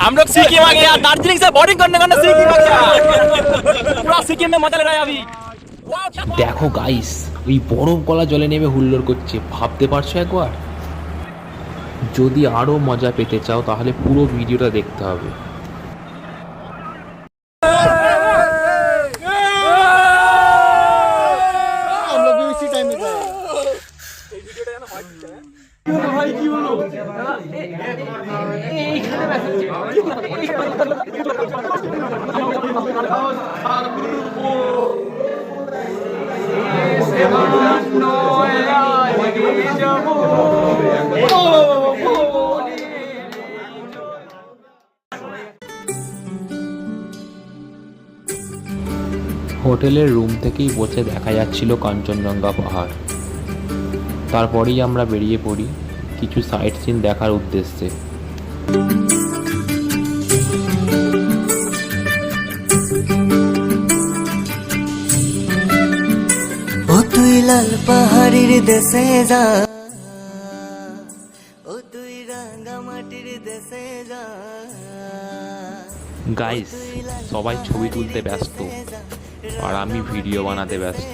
हम लोग सिक्किम आ गया दार्जिलिंग से बोर्डिंग करने करने सिक्किम आ गया पूरा सिक्किम में मजा ले रहा है अभी দেখো গাইস ওই বরফ গলা জলে নেমে হুল্লোড় করছে ভাবতে পারছো একবার যদি আরও মজা পেতে চাও তাহলে পুরো ভিডিওটা দেখতে হবে হোটেলের রুম থেকেই বসে দেখা যাচ্ছিল কাঞ্চনজঙ্ঘা পাহাড়। তারপরেই আমরা বেরিয়ে পড়ি কিছু সাইট সিন দেখার উদ্দেশ্যে। ও তুই লাল পাহাড়ির দেশে যা। ও তুই রাঙ্গা মাটির দেশে যা। গাইস সবাই ছবি তুলতে ব্যস্ত আর আমি ভিডিও বানাতে ব্যস্ত।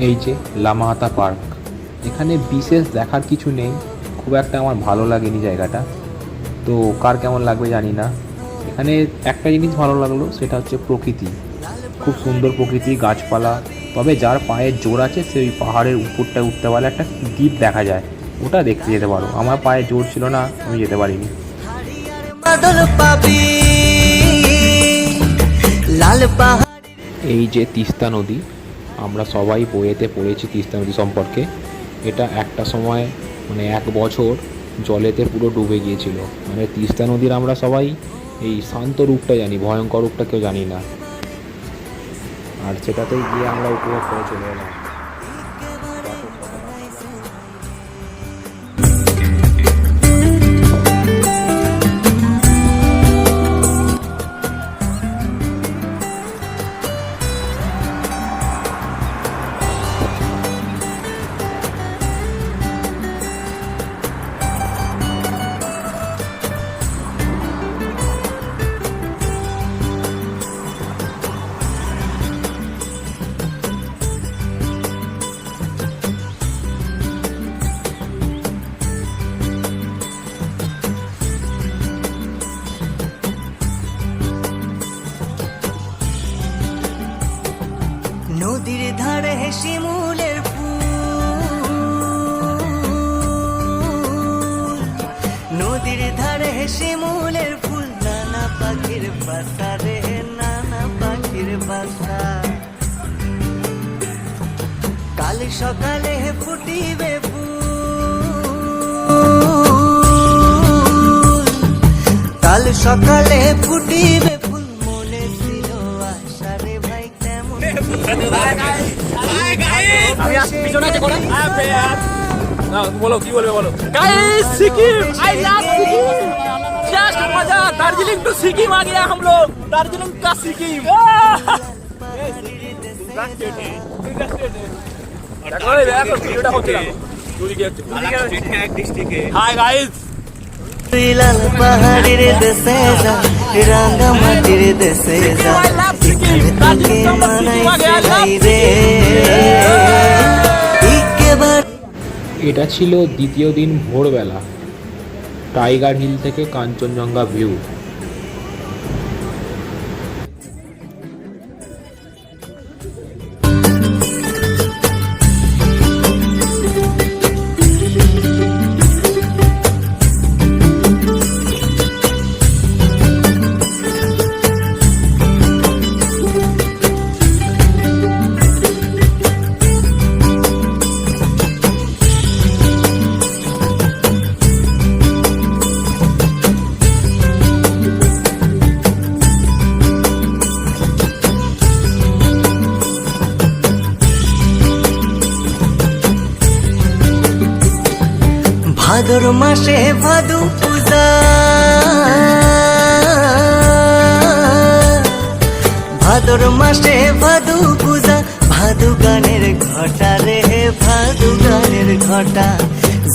এই যে লামাহাতা পার্ক। এখানে বিশেষ দেখার কিছু নেই। খুব একটা আমার ভালো লাগেনি জায়গাটা। তো কার কেমন লাগবে জানি না। এখানে একটা জিনিস ভালো লাগল, সেটা হচ্ছে প্রকৃতি। খুব সুন্দর প্রকৃতি গাছপালা। তবে যার পায়ের জোর আছে, সেই পাহাড়ের উপরটা উঠতে পারলে একটা দ্বীপ দেখা যায়। ওটা দেখতে যেতে পারো। আমার পায়ে জোর ছিল না, আমি যেতে পারিনি। এই যে তিস্তা নদী আমরা সবাই বইয়েতে পড়েছি তিস্তা নদী সম্পর্কে। এটা একটা সময় মানে এক বছর জলেতে পুরো ডুবে গিয়েছিল। মানে তিস্তা নদীর আমরা সবাই এই শান্ত রূপটা জানি, ভয়ঙ্কর রূপটা কেউ জানি না। আর সেটাতেই গিয়ে আমরা উপভোগ করে চলে এলাম। বাসা রে নানা পাখির বাসা। কাল সকালে ফুটিবে ফুল। কাল সকালে ফুটিবে ফুল মনে ছিল আশা রে ভাই কেমন হ্যাঁ, হ্যাঁ। বলো কি বলবে বলো? Sikkim I love Sikkim. Just मजा दार्जिलिंग टू सिक्किम आ गया हम लोग दार्जिलिंग का सिक्किम হাই গাইস তুই লাল পাহাড়ের দেশে যা রাঙ্গা মাটির দেশে যা এখানে তোকে মানাইছে নাই রে একেবারে এটা ছিল দ্বিতীয় দিন ভোরবেলা টাইগার হিল থেকে কাঞ্চনজঙ্ঘা ভিউ। ভাদর মাসে ভাদু পূজা। ভাদর মাসে ভাদু পূজা, ভাদু গানের ঘটা রে, ভাদু গানের ঘটা।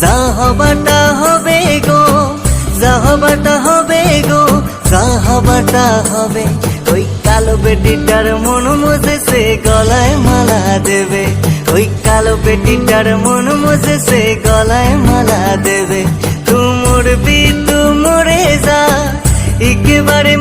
যাহবাটা হবে গো যাহবাটা হবে গো যাহবাটা হবে। ওই কালো বেটিটার মন মজেছে গলায় মালা দেবে। ওই কালো পেটিটার মন মজেছে গলায় মালা দেবে। তুমুর বি তুমরে যা একেবারে